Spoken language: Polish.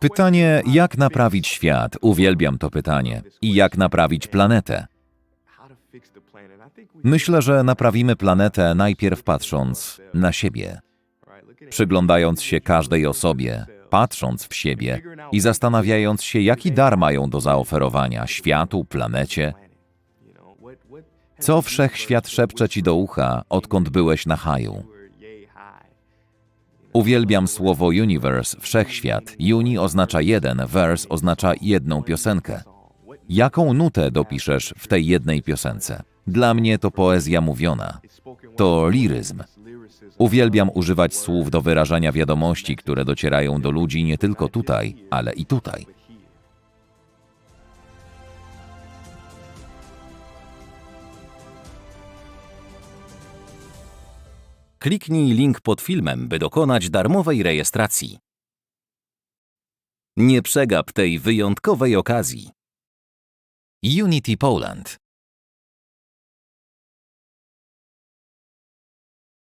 Pytanie, jak naprawić świat? Uwielbiam to pytanie. I jak naprawić planetę? Myślę, że naprawimy planetę najpierw patrząc na siebie, przyglądając się każdej osobie, patrząc w siebie i zastanawiając się, jaki dar mają do zaoferowania światu, planecie. Co wszechświat szepcze ci do ucha, odkąd byłeś na haju? Uwielbiam słowo universe, wszechświat. Uni oznacza jeden, verse oznacza jedną piosenkę. Jaką nutę dopiszesz w tej jednej piosence? Dla mnie to poezja mówiona. To liryzm. Uwielbiam używać słów do wyrażania wiadomości, które docierają do ludzi nie tylko tutaj, ale i tutaj. Kliknij link pod filmem, by dokonać darmowej rejestracji. Nie przegap tej wyjątkowej okazji. Unity Poland.